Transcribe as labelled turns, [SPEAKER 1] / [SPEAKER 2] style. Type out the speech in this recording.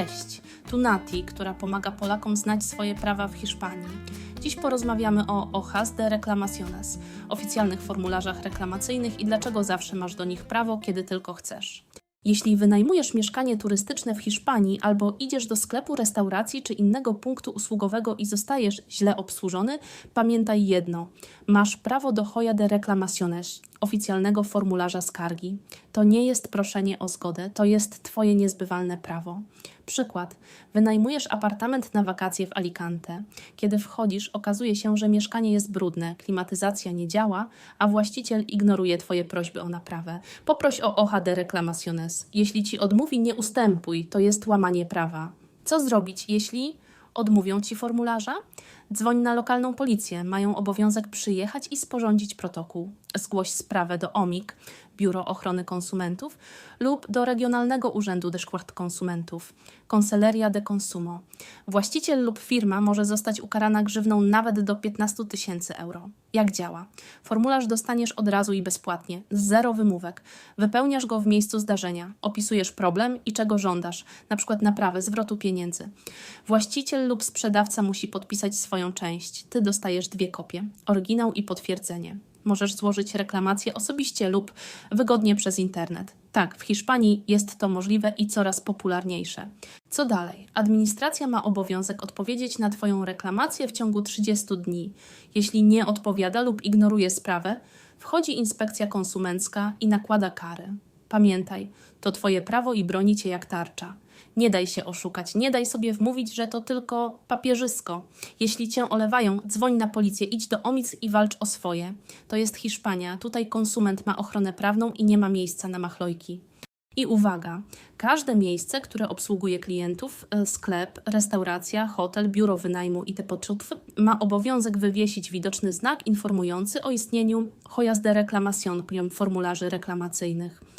[SPEAKER 1] Cześć, tu Nati, która pomaga Polakom znać swoje prawa w Hiszpanii. Dziś porozmawiamy o Hojas de Reclamaciones, oficjalnych formularzach reklamacyjnych i dlaczego zawsze masz do nich prawo, kiedy tylko chcesz. Jeśli wynajmujesz mieszkanie turystyczne w Hiszpanii albo idziesz do sklepu, restauracji czy innego punktu usługowego i zostajesz źle obsłużony, pamiętaj jedno: masz prawo do Hoja de Reclamaciones, oficjalnego formularza skargi. To nie jest proszenie o zgodę, to jest Twoje niezbywalne prawo. Przykład. Wynajmujesz apartament na wakacje w Alicante. Kiedy wchodzisz, okazuje się, że mieszkanie jest brudne, klimatyzacja nie działa, a właściciel ignoruje Twoje prośby o naprawę. Poproś o hoja de reclamaciones. Jeśli Ci odmówi, nie ustępuj, to jest łamanie prawa. Co zrobić, jeśli odmówią Ci formularza? Dzwoń na lokalną policję. Mają obowiązek przyjechać i sporządzić protokół. Zgłoś sprawę do OMIK, Biuro Ochrony Konsumentów, lub do Regionalnego Urzędu Deszkwart Konsumentów, Conseleria de Consumo. Właściciel lub firma może zostać ukarana grzywną nawet do 15 tysięcy euro. Jak działa? Formularz dostaniesz od razu i bezpłatnie, zero wymówek. Wypełniasz go w miejscu zdarzenia, opisujesz problem i czego żądasz, np. naprawy, zwrotu pieniędzy. Właściciel lub sprzedawca musi podpisać swoją część. Ty dostajesz dwie kopie, oryginał i potwierdzenie. Możesz złożyć reklamację osobiście lub wygodnie przez internet. Tak, w Hiszpanii jest to możliwe i coraz popularniejsze. Co dalej? Administracja ma obowiązek odpowiedzieć na Twoją reklamację w ciągu 30 dni. Jeśli nie odpowiada lub ignoruje sprawę, wchodzi inspekcja konsumencka i nakłada kary. Pamiętaj, to Twoje prawo i broni Cię jak tarcza. Nie daj się oszukać, nie daj sobie wmówić, że to tylko papierzysko. Jeśli cię olewają, dzwoń na policję, idź do OMIC i walcz o swoje. To jest Hiszpania, tutaj konsument ma ochronę prawną i nie ma miejsca na machlojki. I uwaga, każde miejsce, które obsługuje klientów, e, sklep, restauracja, hotel, biuro wynajmu i te poczutwy, ma obowiązek wywiesić widoczny znak informujący o istnieniu Hojas de formularzy reklamacyjnych.